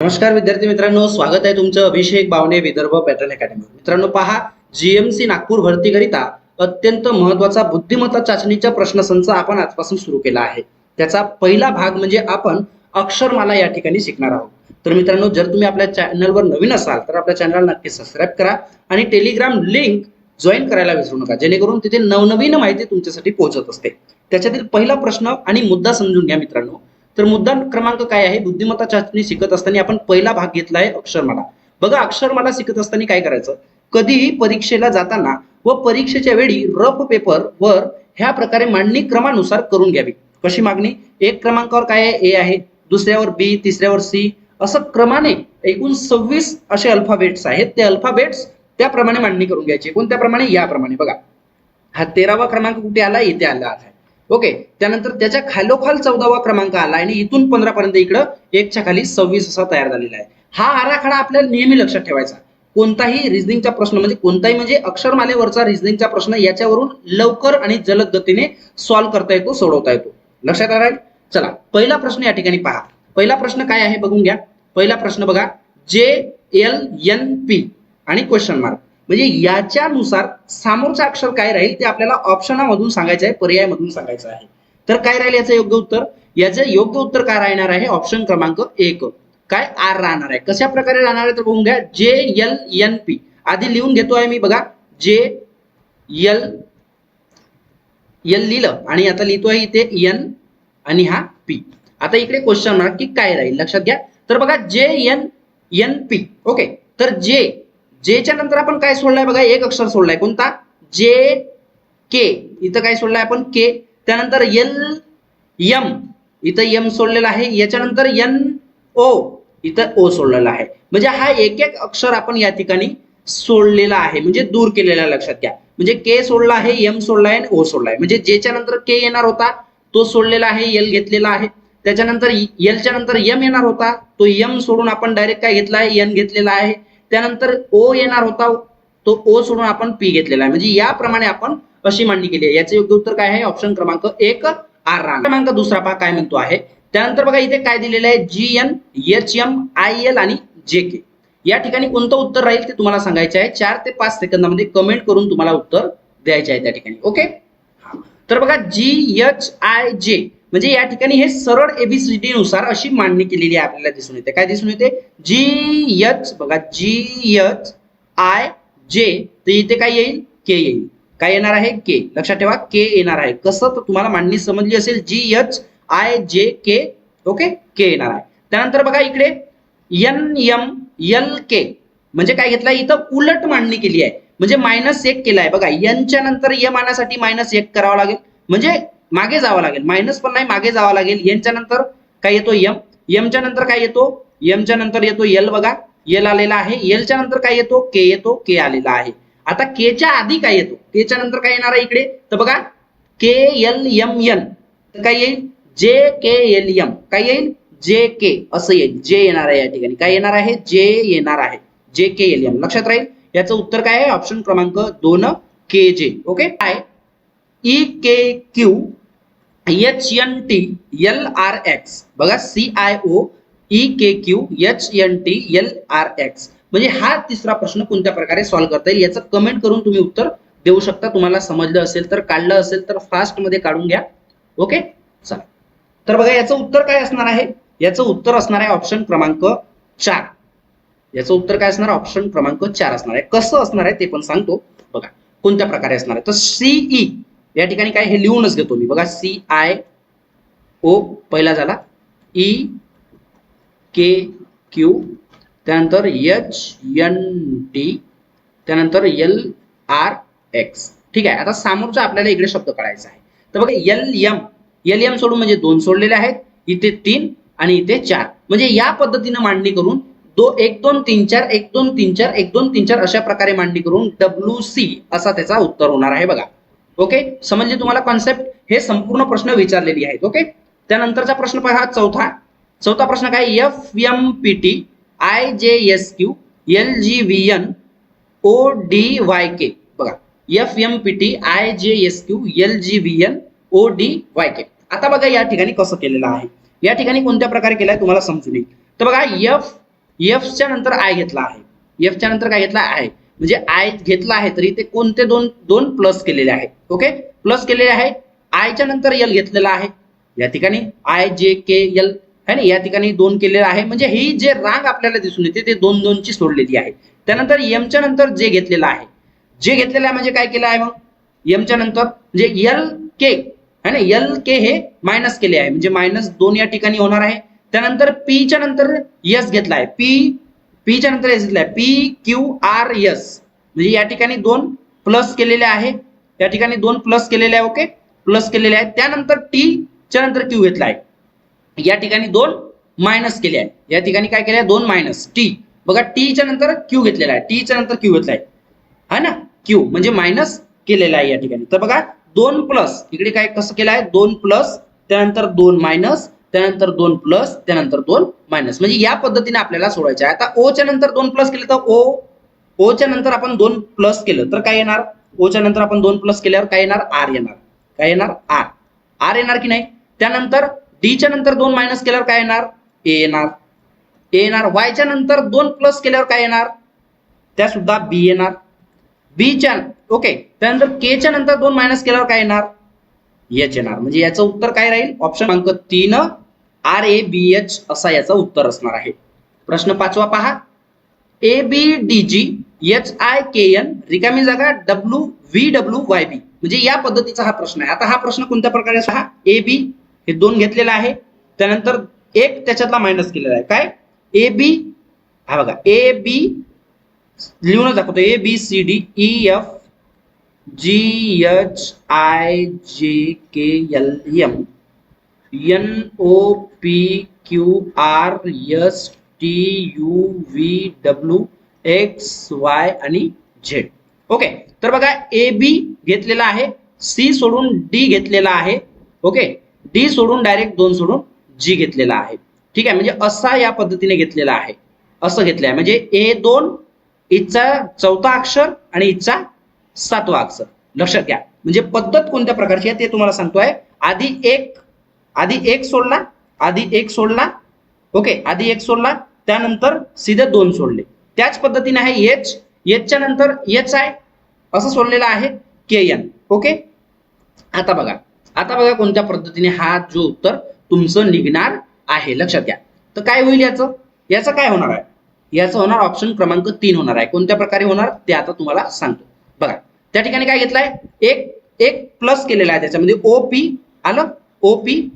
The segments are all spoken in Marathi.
नमस्कार विद्यार्थी मित्रांनो स्वागत आहे तुमचं अभिषेक बावणे विदर्भ पॅटर्न अकॅडमी. मित्रांनो पहा जीएमसी नागपूर भरतीकरिता अत्यंत महत्त्वाचा बुद्धिमत्ता चाचणीचा प्रश्नसंच आपण आजपासून सुरू केला आहे. त्याचा पहिला भाग म्हणजे आपण अक्षरमाला या ठिकाणी शिकणार आहोत. तर मित्रांनो जर तुम्ही आपल्या चॅनलवर नवीन असाल तर आपल्या चॅनलला नक्की सबस्क्राईब करा आणि टेलिग्राम लिंक जॉईन करायला विसरू नका. जेणेकरून तिथे नवनवीन माहिती तुमच्यासाठी पोहोचत असते. त्याच्यातील पहिला प्रश्न आणि मुद्दा समजून घ्या मित्रांनो. तर मुद्दा क्रमांक काय आहे? बुद्धिमत्ता चाचणी शिकत असताना आपण पहिला भाग घेतला आहे अक्षरमाला. बघा अक्षरमाला शिकत असताना काय करायचं? कधीही परीक्षेला जाताना व परीक्षेच्या वेळी रफ पेपर वर ह्या प्रकारे मांडणी क्रमानुसार करून घ्यावी. कशी मागणी? एक क्रमांकावर काय आहे? ए आहे. दुसऱ्यावर बी तिसऱ्यावर सी असं क्रमाने एकूण सव्वीस असे अल्फाबेट्स आहेत. ते अल्फाबेट्स त्याप्रमाणे मांडणी करून घ्यायची. कोणत्या प्रमाणे याप्रमाणे. बघा. हा तेरावा क्रमांक कुठे आला? इथे आला आहे. ओके त्यानंतर त्याच्या खालोखाल चौदावा क्रमांक आला आणि इथून पंधरा पर्यंत इकडं एकच्या खाली सव्वीस असा तयार झालेला आहे. हा आराखडा आपल्याला नेहमी लक्षात ठेवायचा. कोणताही रिझनिंगचा प्रश्न म्हणजे कोणताही म्हणजे अक्षरमालेवरचा रिझनिंगचा प्रश्न याच्यावरून लवकर आणि जलद गतीने सॉल्व्ह करता येतो सोडवता येतो. लक्षात आलाय चला पहिला प्रश्न या ठिकाणी पहा. पहिला प्रश्न काय आहे बघून घ्या. पहिला प्रश्न बघा जे एल एन पी आणि क्वेश्चन मार्क म्हणजे याच्यानुसार समोरचं अक्षर काय राहील ते आपल्याला ऑप्शनामधून सांगायचं आहे पर्यायमधून सांगायचं आहे. तर काय राहील याचं योग्य उत्तर? याचं योग्य उत्तर काय राहणार आहे? ऑप्शन क्रमांक एक. काय आर राहणार आहे? कशा प्रकारे राहणार आहे तर बघून घ्या. जे एल एन पी. आधी लिहून घेतो आहे मी बघा. जे एल एल लिहिलं आणि आता लिहितो आहे इथे एन आणि हा पी. आता इकडे क्वेश्चन मार्क की काय राहील? लक्षात घ्या. तर बघा जे एन एन पी. ओके. तर जे जेच्या नंतर आपण काय सोडलाय बघा एक अक्षर सोडलाय. कोणता? जे के. इथं काय सोडलाय आपण? के. त्यानंतर एल यम. इथं यम सोडलेला आहे. याच्यानंतर एन ओ. इथं ओ सोडलेला आहे. म्हणजे हा एक एक अक्षर आपण या ठिकाणी सोडलेला आहे. म्हणजे दूर केलेला लक्षात घ्या. म्हणजे के सोडला आहे एम सोडला आहे आणि ओ सोडला आहे. म्हणजे जेच्या नंतर के येणार होता तो सोडलेला आहे एल घेतलेला आहे. त्याच्यानंतर एलच्या नंतर यम येणार होता तो यम सोडून आपण डायरेक्ट काय घेतला आहे? एन घेतलेला आहे. त्यानंतर ओ येणार होता तो ओ सोडून आपण पी घेतलेला आहे. म्हणजे याप्रमाणे आपण अशी मांडणी केली आहे. याचे योग्य उत्तर काय आहे? ऑप्शन क्रमांक एक आर रांग क्रमांक दुसरा पहा काय म्हणतो आहे. त्यानंतर बघा इथे काय दिलेलं आहे? G N H M I L आणि जे के या ठिकाणी कोणतं उत्तर राहील ते तुम्हाला सांगायचं आहे. चार ते पाच सेकंदामध्ये कमेंट करून तुम्हाला उत्तर द्यायचे आहे त्या ठिकाणी. ओके तर बघा जी एच आय जे म्हणजे या ठिकाणी हे सरळ एबीसीडी नुसार अशी मांडणी केलेली आहे आपल्याला दिसून येते. काय दिसून येते? जी एच बघा जी एच आय जे तर इथे काय येईल? के येईल. काय येणार आहे? के लक्षात ठेवा के येणार आहे. कसं? तर तुम्हाला मांडणी समजली असेल जी H I J K okay? के येणार आहे. त्यानंतर बघा इकडे एन एम एल के म्हणजे काय घेतलं इथं उलट मांडणी केली आहे. म्हणजे मायनस एक केला आहे बघा एनच्या नंतर यम आणण्यासाठी मायनस एक करावा लागेल. म्हणजे मागे जावं लागेल. मायनस पण नाही मागे जावं लागेल. एनच्या नंतर काय येतो यम यमच्या नंतर काय येतो? यमच्या नंतर येतो एल बघा. एल आलेला आहे. एलच्या नंतर काय येतो? के येतो. के आलेला आहे. आता केच्या आधी काय येतो? केच्या नंतर काय येणार आहे इकडे? तर बघा. के एल एम एन तर काय येईल? जे के एल एम काय येईल? जे के असं येईल. जे येणार आहे या ठिकाणी. काय येणार आहे? जे येणार आहे. जे के एल एम लक्षात राहील? याचं उत्तर काय आहे? ऑप्शन क्रमांक दोन के जे ओके काय E K Q H N T L R X बघा C I O E K Q H N T L R X म्हणजे हा तिसरा प्रश्न कोणत्या प्रकारे सॉल्व्ह करता येईल? याचं कमेंट करून तुम्ही उत्तर देऊ शकता. तुम्हाला समजलं असेल तर काढलं असेल तर फास्टमध्ये काढून घ्या. ओके चला. तर बघा याचं उत्तर काय असणार आहे? याचं उत्तर असणार आहे ऑप्शन क्रमांक चार. याचं उत्तर काय असणार? ऑप्शन क्रमांक चार असणार आहे. कसं असणार आहे ते पण सांगतो. बघा कोणत्या प्रकारे असणार आहे? तर सीई या ठिकाणी काय हे लिहूनच घेतो मी. बघा सी आय ओ पहिला झाला. ई के क्यू त्यानंतर एच एन टी त्यानंतर एल आर एक्स ठीक आहे? आता समोरचा आपल्याला इकडे शब्द काढायचा आहे. तर बघा एल एम एल एम सोडून म्हणजे दोन सोडलेले आहेत. इथे तीन आणि इथे चार. म्हणजे या पद्धतीने मांडणी करून दो एक दोन तीन चार एक दोन तीन चार एक दोन तीन चार अशा प्रकारे मांडणी करून डब्ल्यू सी असा त्याचा उत्तर होणार आहे बघा. ओके म्हणजे समजले तुम्हाला कॉन्सेप्ट हे संपूर्ण प्रश्न विचारलेली आहेत. ओके त्यानंतरचा प्रश्न पहा चौथा. चौथा प्रश्न काय? F M P T I J S Q L G V N O D Y K बघा. F M P T I J S Q L G V N O D Y K आता बघा या ठिकाणी कसं केलेलं आहे. या ठिकाणी कोणत्या प्रकारे केलं आहे तुम्हाला समजून येईल. तर बघा एफ एफच्या नंतर आय घेतला आहे. एफच्या नंतर काय घेतला आहे? म्हणजे आय घेतला आहे तरी ते कोणते दोन दोन प्लस केलेले आहे ओके प्लस केलेले आहे. आयच्या नंतर यल घेतलेला आहे. या ठिकाणी आय जे के यल है ना? या ठिकाणी दोन केलेलं आहे. म्हणजे ही जे रांग आपल्याला दिसून येते ते दोन दोनची सोडलेली आहे. त्यानंतर एमच्या नंतर जे घेतलेलं आहे. जे घेतलेलं आहे म्हणजे काय केलं आहे मग? एमच्या नंतर म्हणजे यल के है ना? यल के हे मायनस केले आहे. म्हणजे मायनस दोन या ठिकाणी होणार आहे. त्यानंतर पीच्या नंतर यस घेतला आहे. पी पीच्या नंतर एस घेतला पी क्यू आर एस म्हणजे या ठिकाणी दोन प्लस केलेले आहे. या ठिकाणी दोन प्लस केलेले आहे ओके प्लस केलेले आहे. त्यानंतर टी च्या नंतर क्यू घेतला आहे या ठिकाणी दोन मायनस केले आहे. या ठिकाणी काय केले आहे दोन मायनस टी बघा टीच्या नंतर क्यू घेतलेला आहे. टीच्या नंतर क्यू घेतला आहे है ना? क्यू म्हणजे मायनस केलेला आहे या ठिकाणी. तर बघा दोन प्लस इकडे काय कसं केलं आहे दोन प्लस त्यानंतर दोन मायनस त्यानंतर दोन प्लस त्यानंतर दोन मायनस म्हणजे या पद्धतीने आपल्याला सोडायचे आहे. आता ओच्या नंतर दोन प्लस केलं तर ओ ओच्या नंतर आपण दोन प्लस केलं तर काय येणार? ओच्या नंतर आपण दोन प्लस केल्यावर काय येणार? आर येणार. काय येणार? आर आर येणार की नाही? त्यानंतर डीच्या नंतर दोन मायनस केल्यावर काय येणार? ए येणार. ए येणार. वायच्या नंतर दोन प्लस केल्यावर काय येणार? त्या सुद्धा बी येणार बीच्या ओके त्यानंतर केच्या नंतर दोन मायनस केल्यावर काय येणार? एच येणार. म्हणजे याचं उत्तर काय राहील? ऑप्शन क्रमांक तीन आर ए बी एच असा याचं उत्तर असणार आहे. प्रश्न पाचवा पहा. A B D G H I K N रिकामी जागा W V W Y B म्हणजे या पद्धतीचा हा प्रश्न आहे. आता हा प्रश्न कोणत्या प्रकारे हा ए बी हे दोन घेतलेला आहे. त्यानंतर एक त्याच्यातला मायनस केलेला आहे. काय? ए बी हा बघा. ए बी लिहूनच दाखवतो. A B C D E F G H I J K L M N O P Q R S T U V W X Y आणि झेड ओके तर बघा ए बी घेतलेला आहे सी सोडून डी घेतलेला आहे ओके डी सोडून डायरेक्ट दोन सोडून जी घेतलेला आहे. ठीक आहे म्हणजे असा या पद्धतीने घेतलेला आहे. असं घेतलं आहे म्हणजे ए दोन इथचा चौथा अक्षर आणि इथचा सातवा अक्षर लक्षात घ्या. म्हणजे पद्धत कोणत्या प्रकारची आहे ते तुम्हाला सांगतोय. आधी एक आधी एक सोडला आधी एक सोडला ओके आधी एक सोडला त्यानंतर सीधे दोन सोडले. त्याच पद्धतीने आहे एच एचच्या नंतर एच आहे असं सोडलेलं आहे के एन ओके? आता बघा आता बघा कोणत्या पद्धतीने हा जो उत्तर तुमचं निघणार आहे. लक्षात घ्या. तर काय होईल याचं? याचं काय होणार आहे? याचं होणार ऑप्शन क्रमांक तीन होणार आहे. कोणत्या प्रकारे होणार? ते आता तुम्हाला सांगतो. बघा त्या ठिकाणी काय घेतलंय? एक एक प्लस केलेला आहे त्याच्यामध्ये. ओ पी आलं? ओ पी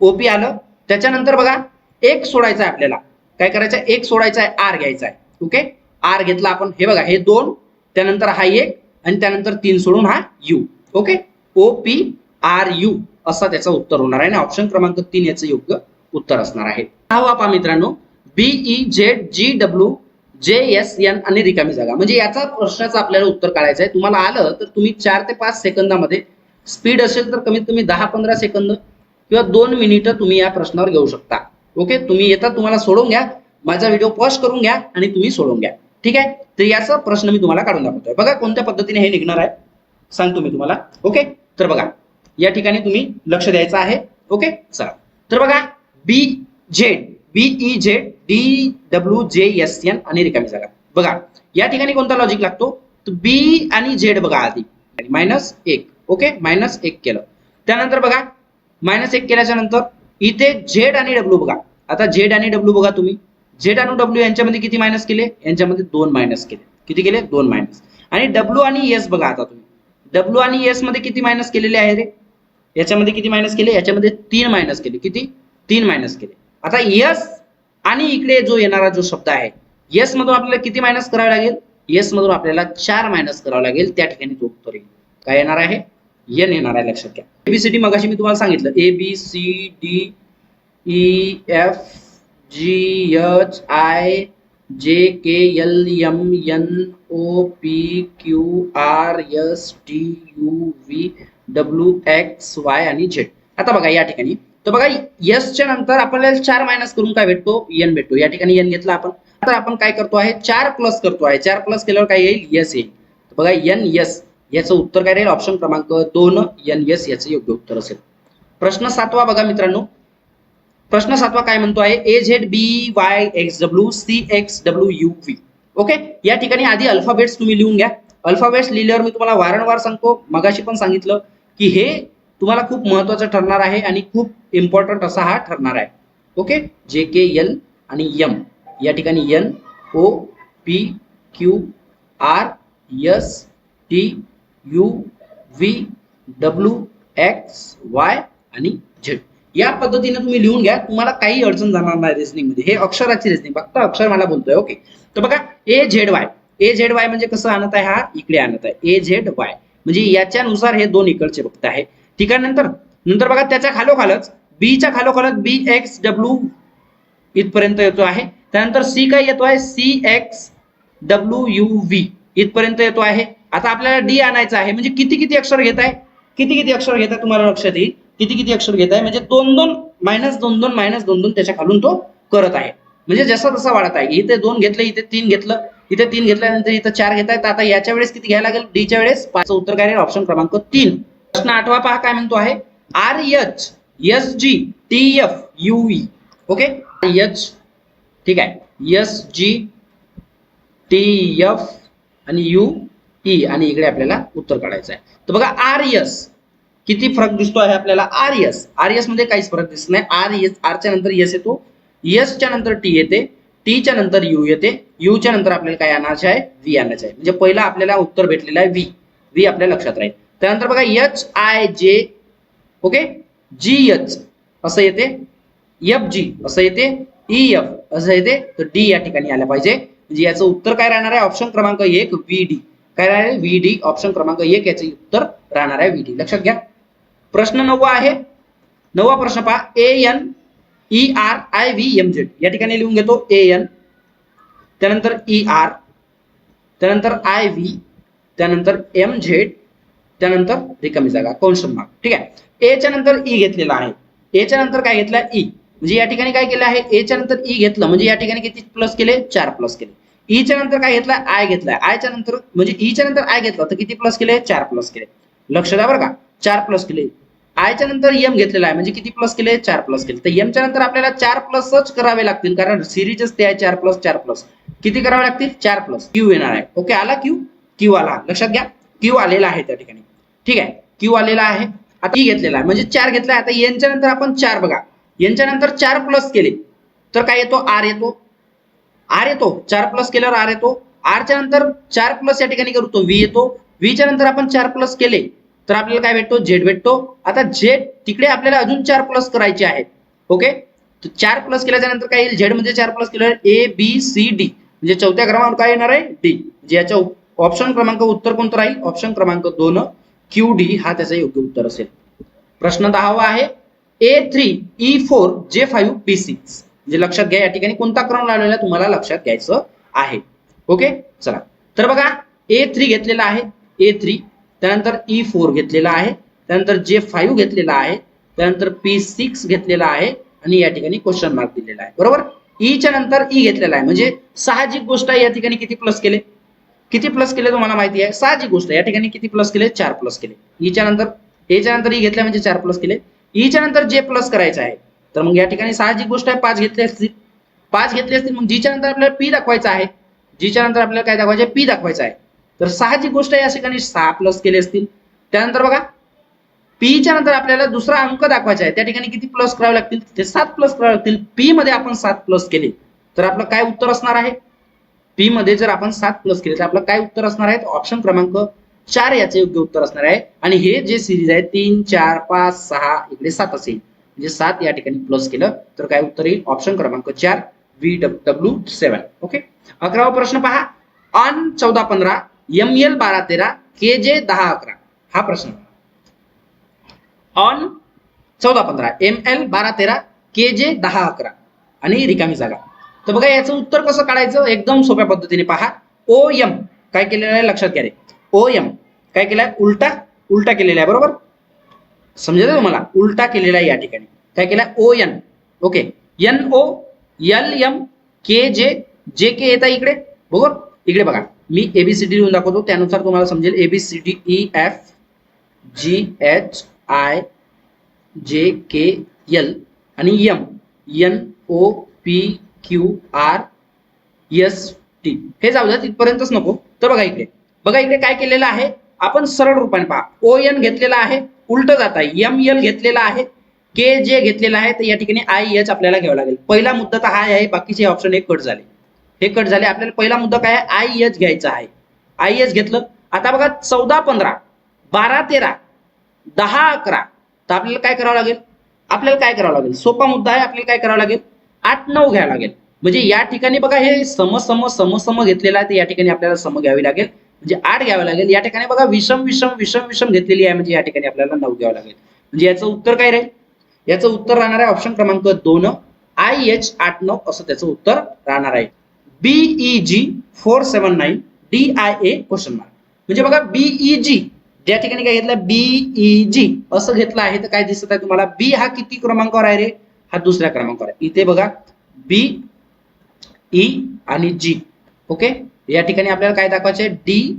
ओ पी आलं. त्याच्यानंतर बघा एक सोडायचं आहे आपल्याला. काय करायचं? आहे एक सोडायचा आहे आर घ्यायचा आहे. ओके आर घेतला आपण. हे बघा हे दोन त्यानंतर हा एक आणि त्यानंतर तीन सोडून हा U okay O P R U असा त्याचं उत्तर होणार आहे. आणि ऑप्शन क्रमांक तीन याचं योग्य उत्तर असणार आहे. हा वापा मित्रांनो. B E Z G W J S N आणि रिकामी जागा. म्हणजे याचा प्रश्नाचं आपल्याला उत्तर काढायचं आहे. तुम्हाला आलं तर तुम्ही चार ते पाच सेकंदामध्ये स्पीड असेल तर कमीत कमी दहा पंधरा सेकंद किंवा दोन मिनिटं तुम्ही या प्रश्नावर घेऊ शकता. ओके तुम्ही येतात तुम्हाला सोडून घ्या. माझा व्हिडिओ पॉज करून घ्या आणि तुम्ही सोडून घ्या. ठीक आहे? तर याचा प्रश्न मी तुम्हाला काढून दाखवतोय. बघा कोणत्या पद्धतीने हे निघणार आहे. सांगतो मी तुम्हाला. ओके तर बघा. या ठिकाणी तुम्ही लक्ष द्यायचं आहे. ओके चला. तर बघा B Z B E Z D W J S N आणि रिकामी जागा बघा या ठिकाणी कोणता लॉजिक लागतो? बी आणि झेड बघा आधी. मायनस एक. ओके मायनस एक केलं. त्यानंतर बघा मायनस एक केल्याच्यानंतर इथे झेड आणि डब्ल्यू बघा. आता झेड आणि डब्ल्यू बघा तुम्ही. झेड आणि डब्ल्यू यांच्यामध्ये किती मायनस केले? यांच्यामध्ये दोन मायनस केले. किती केले? दोन मायनस आणि डब्ल्यू आणि एस बघा आता तुम्ही. डब्ल्यू आणि एसमध्ये किती मायनस केलेले आहे रे? याच्यामध्ये किती मायनस केले? याच्यामध्ये तीन मायनस केले. किती? तीन मायनस केले. आता एस आणि इकडे जो येणारा जो शब्द आहे येस मधून आपल्याला किती मायनस करावे लागेल? येस मधून आपल्याला चार मायनस करावं लागेल त्या ठिकाणी तो उत्तर येईल. काय येणार आहे? एन येणार आहे लक्षात घ्या. एबीसीडी मगाशी मी तुम्हाला सांगितलं. A B C D E F G H I J K L M N O P Q R S T U V W X Y आणि झेड आता बघा या ठिकाणी तर बघा यसच्या नंतर आपल्याला चार मायनस करून काय भेटतो? एन भेटतो. या ठिकाणी एन घेतला आपण. तर आपण काय करतो आहे? चार प्लस करतो आहे. चार प्लस केल्यावर काय येईल? यस येईल. बघा एन यस याचं उत्तर काय राहील? ऑप्शन क्रमांक दोन एन एस याचं योग्य उत्तर असेल. प्रश्न सातवा बघा मित्रांनो. प्रश्न सातवा काय म्हणतो आहे? A Z B Y X W C X W U V okay या ठिकाणी आधी अल्फाबेट्स तुम्ही लिहून घ्या. अल्फाबेट्स लिहिल्यावर मी तुम्हाला वारंवार सांगतो. मगाशी पण सांगितलं की हे तुम्हाला खूप महत्वाचं ठरणार आहे आणि खूप इम्पॉर्टंट असा हा ठरणार आहे. ओके जे के एल आणि यम या ठिकाणी N O P Q R S T U V W X Y आणि झेड या पद्धतीने तुम्ही लिहून घ्या. तुम्हाला काही अडचण जाणार नाही रेसनिंगमध्ये हे अक्षराची रिझनिंग फक्त अक्षर मला बोलतोय. ओके तर बघा A Z Y A Z Y म्हणजे कसं आणत आहे हा? इकडे आणत आहे. ए झेड वाय म्हणजे याच्यानुसार हे दोन इकडचे बघत आहे. ठीक आहे नंतर? नंतर बघा त्याच्या खालोखालच बीच्या खालोखालच बी एक्स डब्ल्यू इथपर्यंत येतो आहे. त्यानंतर सी काय येतो आहे? C X W U V इथपर्यंत येतो आहे. आता आपल्याला डी आणायचं आहे. म्हणजे किती किती अक्षर घेत आहे? किती किती अक्षर घेत आहे तुम्हाला लक्षात येईल? किती किती अक्षर घेत आहे? म्हणजे दोन दोन मायनस दोन दोन मायनस दोन दोन त्याच्या खालून तो करत आहे. म्हणजे जसा तसा वाढत आहे. इथे दोन घेतलं इथे तीन घेतलं इथे तीन घेतल्यानंतर इथं चार घेत आहेत आता याच्या वेळेस किती घ्यायला लागेल? डीच्या वेळेस पाच उत्तर काय ऑप्शन क्रमांक तीन. प्रश्न आठवा पहा काय म्हणतो आहे? R H S G T F U V. Okay? H ठीक आहे. एस जी टी एफ आणि यू ई. आणि इकडे आपल्याला उत्तर काढायचं आहे. तर बघा आर एस किती फरक दिसतो आहे आपल्याला? आर एस आर एसमध्ये काहीच फरक दिसत नाही. आर एस आरच्या नंतर एस येतो. एसच्या नंतर टी येते. टीच्या नंतर यू येते. यूच्या नंतर आपल्याला काय आणायचं आहे? व्ही आणायचं आहे. म्हणजे पहिला आपल्याला उत्तर भेटलेलं आहे व्ही. व्ही आपल्या लक्षात राहील. त्यानंतर बघा H I J okay? G H असं येते. एफ जी असं येते. ई एफ असं येते. तर डी या ठिकाणी आलं पाहिजे. म्हणजे याचं उत्तर काय राहणार आहे? ऑप्शन क्रमांक एक व्ही डी. काय राहणार आहे? V D. ऑप्शन क्रमांक एक याचं उत्तर राहणार आहे व्ही डी. लक्षात घ्या. प्रश्न नववा आहे. नववा प्रश्न पहा. A N E R I V M Z. या ठिकाणी लिहून घेतो. A N. त्यानंतर ई आर. त्यानंतर आय व्ही. त्यानंतर एम झेड. त्यानंतर रिकामी जागा कौशल मार्क ठीक आहे? एच्या नंतर e ई घेतलेला आहे. एच्या नंतर काय घेतलं? ई म्हणजे या ठिकाणी काय केलं आहे? एच्या नंतर ई घेतलं. म्हणजे या ठिकाणी किती प्लस केले? चार प्लस केले. ईच्या नंतर काय घेतलं? आय घेतलाय आयच्या नंतर म्हणजे ईच्या नंतर आय घेतलं. तर किती प्लस केले? चार प्लस केले. लक्ष द्या बरं का. चार प्लस केले. आयच्या नंतर एम घेतलेला आहे. म्हणजे किती प्लस केले? चार प्लस केले. तर एमच्या नंतर आपल्याला चार प्लसच करावे लागतील. कारण सिरीजच ते आहे चार प्लस चार प्लस किती करावे लागतील? चार प्लस क्यू येणार आहे. ओके आला क्यू क्यू आला. लक्षात घ्या. क्यू आलेला आहे त्या ठिकाणी. ठीक आहे? क्यू आलेला आहे. आता ई घेतलेला आहे. म्हणजे चार घेतला आता यांच्या नंतर आपण चार बघा. यांच्या नंतर चार प्लस केले. तर काय येतो? आर येतो. आर येतो. चार प्लस केल्यावर आर येतो. आरच्या नंतर चार प्लस या ठिकाणी करू तो व्ही येतो. व्हीच्या नंतर आपण चार प्लस केले. तर आपल्याला काय भेटतो? झेड भेटतो. आता झेड तिकडे आपल्याला अजून चार प्लस करायचे आहेत. ओके चार प्लस केल्याच्यानंतर काय येईल? झेड म्हणजे चार प्लस केल्यावर ए बी सी डी म्हणजे चौथ्या क्रमांक काय येणार आहे? डी म्हणजे याच्या ऑप्शन क्रमांक उत्तर कोणतं राहील? ऑप्शन क्रमांक दोन. क्यू डी हा त्याचं योग्य उत्तर असेल. प्रश्न दहावा आहे A three E four J five P six म्हणजे लक्षात घ्या या ठिकाणी कोणता क्रम लावलेला आहे? तुम्हाला लक्षात घ्यायचं आहे. ओके चला. तर बघा ए थ्री घेतलेला आहे. ए थ्री त्यानंतर e ई फोर घेतलेला आहे. त्यानंतर जे फाईव्ह घेतलेला आहे. त्यानंतर पी सिक्स घेतलेला आहे. आणि या ठिकाणी क्वेश्चन मार्क दिलेला आहे. बरोबर? E ईच्या नंतर ई घेतलेला आहे. म्हणजे साहजिक गोष्ट आहे या ठिकाणी किती प्लस केले? किती प्लस केले तुम्हाला माहिती आहे? साहजिक गोष्ट आहे. या ठिकाणी किती प्लस केले? चार प्लस केले. ईच्या नंतर एच्या नंतर ई घेतल्या म्हणजे चार प्लस केले. ईच्या नंतर जे प्लस करायचं आहे तर मग या ठिकाणी साहजिक गोष्ट आहे पाच घेतले असतील पाच घेतले असतील मग जीच्या नंतर आपल्याला पी दाखवायचं आहे जीच्या नंतर आपल्याला काय दाखवायचं पी दाखवायचं आहे. तर साहजिक गोष्ट आहे या ठिकाणी सहा प्लस केले असतील. त्यानंतर बघा पीच्या नंतर आपल्याला दुसरा अंक दाखवायचा आहे. त्या ठिकाणी किती प्लस करावे लागतील? ते सात प्लस करावे लागतील. पी मध्ये आपण सात प्लस केले. तर आपलं काय उत्तर असणार आहे? पी मध्ये जर आपण सात प्लस केले तर आपलं काय उत्तर असणार आहे? ऑप्शन क्रमांक चार याचे योग्य उत्तर असणार आहे. आणि हे जे सिरीज आहे तीन चार पाच सहा इकडे सात असेल. म्हणजे सात या ठिकाणी प्लस केलं तर काय उत्तर येईल? ऑप्शन क्रमांक चार व्ही डब्ल्यू सेवन ओके अकरावा प्रश्न पहा. ऑन चौदा पंधरा एम एल बारा तेरा के जे दहा अकरा. हा प्रश्न. ऑन चौदा पंधरा एम एल बारा तेरा के जे दहा अकरा. आणि रिकामी जागा. तर बघा याचं उत्तर कसं काढायचं? एकदम सोप्या पद्धतीने पहा. ओ एम काय केलेलं आहे? लक्षात घ्या रे. ओ एम काय केलाय उलटा उलटा केलेला आहे बरोबर? समजेल तुम्हाला? उलटा केलेला आहे या ठिकाणी. काय केलाय O N okay N O L M K J J K येत आहे इकडे. बरोबर? इकडे बघा. मी एबीसीडी लिहून दाखवतो. त्यानुसार तुम्हाला समजेल A B C D E F G H I J K L आणि M N O P Q R S T हे जाऊ द्या तिथपर्यंतच नको. तर बघा इकडे. बघा इकडे काय केलेलं आहे? आपण सरळ रूपाने पहा. ओ एन घेतलेला आहे उलट जात आहे. एम एल घेतलेला आहे के जे घेतलेला आहे तर या ठिकाणी आय एच आपल्याला घ्यावा लागेल. पहिला मुद्दा तर हा आहे बाकीचे ऑप्शन हे कट झाले. हे कट झाले. आपल्याला पहिला मुद्दा काय आहे? आय एच घ्यायचा आहे. आय एच घेतलं. आता बघा चौदा पंधरा बारा तेरा दहा अकरा. तर आपल्याला काय करावं लागेल? आपल्याला काय करावं लागेल? सोपा मुद्दा आहे. आपल्याला काय करावं लागेल? आठ नऊ घ्यावं लागेल. म्हणजे या ठिकाणी बघा हे सम सम सम सम घेतलेला आहे तर या ठिकाणी आपल्याला सम घ्यावी लागेल. म्हणजे आठ घ्यावं लागेल. या ठिकाणी बघा विषम विषम विषम विषम घेतलेली आहे म्हणजे या ठिकाणी आपल्याला नऊ घ्यावं लागेल. म्हणजे याचं उत्तर काय राहील? याचं उत्तर राहणार आहे ऑप्शन क्रमांक दोन आय एच आठ नऊ असं त्याचं उत्तर राहणार आहे. B E G four seven nine D I A question mark म्हणजे बघा बीई जी ज्या ठिकाणी काय घेतलं? बीई जी असं घेतलं आहे तर काय दिसत आहे तुम्हाला? बी हा किती क्रमांकावर आहे रे? हा दुसऱ्या क्रमांकावर इथे बघा बी ई e आणि जी ओके या ठिकाणी आपल्याला काय दाखवायचं आहे? डी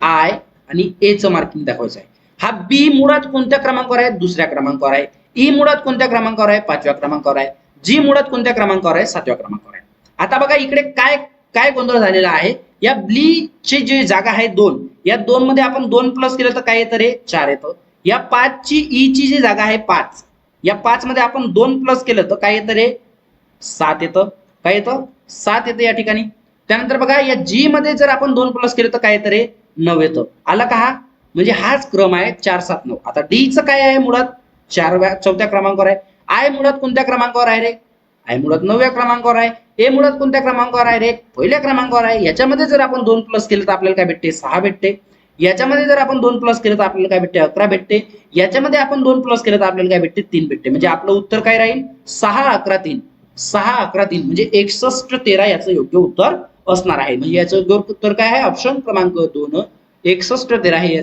आय आणि ए च मार्किंग दाखवायचं आहे. हा बी मुळात कोणत्या क्रमांकावर आहे? दुसऱ्या क्रमांकावर आहे. ई मुळात कोणत्या क्रमांकावर आहे? पाचव्या क्रमांकावर आहे. जी मुळात कोणत्या क्रमांकावर आहे? सातव्या क्रमांकावर आहे. आता बघा इकडे काय काय गोंधळ झालेला आहे? या ब्ली ची जी जागा आहे दोन या दोन मध्ये आपण दोन प्लस केलं तर काय येतं रे? चार येतं. या पाच ची ई ची जी जागा आहे पाच. या पाच मध्ये आपण दोन प्लस केलं तर काय येतं रे? सात येतं. काय येतं? सात येतं या ठिकाणी. त्यानंतर बघा या जी मध्ये जर आपण दोन प्लस केलं तर काय येतं रे? नऊ येतं. आला का हा? म्हणजे हाच क्रम आहे चार सात नऊ. आता डी काय आहे मुळात? चारव्या चौथ्या क्रमांकावर आहे. आय मुळात कोणत्या क्रमांकावर आहे रे? आय मुळात नवव्या क्रमांकावर आहे. ए मुळात कोणत्या क्रमांकावर आहे रे? पहिल्या क्रमांकावर आहे. याच्यामध्ये जर आपण दोन प्लस केलं तर आपल्याला काय भेटते? सहा भेटते. याच्यामध्ये जर आपण दोन प्लस केलं तर आपल्याला काय भेटते? अकरा भेटते. याच्यामध्ये आपण दोन प्लस केलं तर आपल्याला काय भेटते? तीन भेटते. म्हणजे आपलं उत्तर काय राहील? सहा अकरा तीन. सहा अकरा तीन. म्हणजे एकसष्ट तेरा याचं योग्य उत्तर असणार आहे. म्हणजे याचं योग्य उत्तर काय आहे? ऑप्शन क्रमांक दोन. एकसष्ट तेरा हे